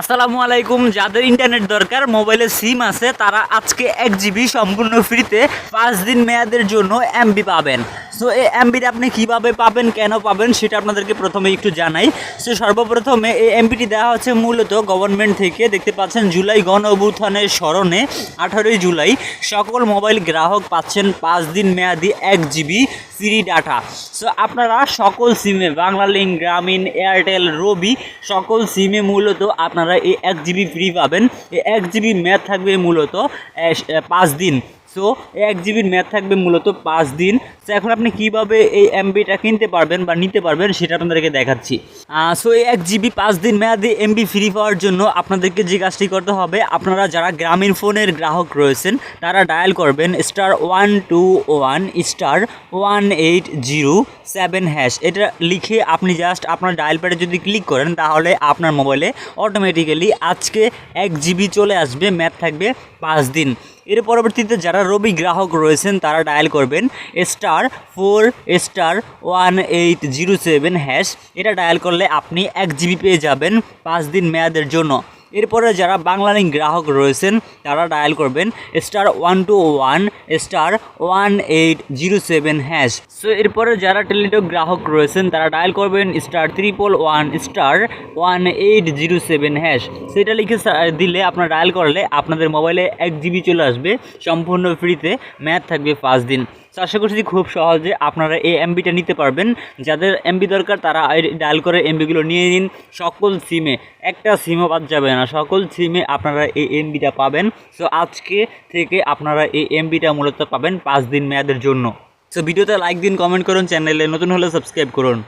আসসালামু আলাইকুম। যাদের ইন্টারনেট দরকার মোবাইলে সিম আছে, তারা আজকে এক জিবি সম্পূর্ণ ফ্রিতে পাঁচ দিন মেয়াদের জন্য এমবি পাবেন। সো এই এমবিটা আপনি কীভাবে পাবেন, কেন পাবেন, সেটা আপনাদেরকে প্রথমে একটু জানাই। সো সর্বপ্রথমে এই এমবিটি দেওয়া হচ্ছে মূলত গভর্নমেন্ট থেকে। দেখতে পাচ্ছেন, জুলাই গণ অভ্যুত্থানের স্মরণে আঠারোই জুলাই সকল মোবাইল গ্রাহক পাচ্ছেন পাঁচ দিন মেয়াদি এক জিবি ফ্রি ডাটা সো আপনারা সকল সিমে বাংলালিংক, গ্রামীণ, এয়ারটেল, রবি, সকল সিমে মূলত আপনারা এই এক জিবি ফ্রি পাবেন। এই এক জিবি ম্যাথ থাকবে মূলত পাঁচ দিন। সো এক জিবির ম্যাথ থাকবে মূলত পাঁচ দিন। সো এখন আপনি কীভাবে এই এমবিটা কিনতে পারবেন বা নিতে পারবেন সেটা আপনাদেরকে দেখাচ্ছি। সো এই এক জিবি পাঁচ দিন মেয়াদি এমবি ফ্রি পাওয়ার জন্য আপনাদেরকে যে কাজটি করতে হবে, আপনারা যারা গ্রামীণ ফোনের গ্রাহক রয়েছেন, তারা ডায়াল করবেন star one two one star one eight zero seven hash এটা লিখে আপনি জাস্ট আপনার ডায়াল প্যাডে যদি ক্লিক করেন, তাহলে আপনার মোবাইলে অটোমেটিক্যালি আজকে এক জিবি চলে আসবে ম্যাথ থাকবে পাঁচ দিন। এর পরবর্তীতে যারা রবি গ্রাহক রয়েছেন, তারা ডায়াল করবেন star four star one eight zero seven hash এটা ডায়াল করলে আপনি এক জিবি পেয়ে যাবেন পাঁচ দিন মেয়াদের জন্য। এরপরে যারা বাংলালিংক গ্রাহক রয়েছেন, তারা ডায়াল করবেন star one two one star one eight zero seven hash so এরপরে যারা টেলিটক গ্রাহক রয়েছেন, তারা ডায়াল করবেন star triple one star one eight zero seven hash সেটা লিখে দিলে আপনার ডায়াল করলে আপনাদের মোবাইলে এক জিবি চলে আসবে, সম্পূর্ণ ফ্রিতে ম্যাথ থাকবে পাঁচ দিন। আশা করছি খুব সহজে আপনারা এই এমবিটা নিতে পারবেন। যাদের এমবি দরকার, তারা ডায়াল করে এমবিগুলো নিয়ে নিন। সকল সিমে একটা সিমও বাদ যাবে না। সকল সিমে আপনারা এই এমবিটা পাবেন। সো আজকে থেকে আপনারা এই এমবিটা মূলত পাবেন পাঁচ দিন মেয়াদের জন্য। সো ভিডিওতে লাইক দিন কমেন্ট করুন চ্যানেলে নতুন হলে সাবস্ক্রাইব করুন।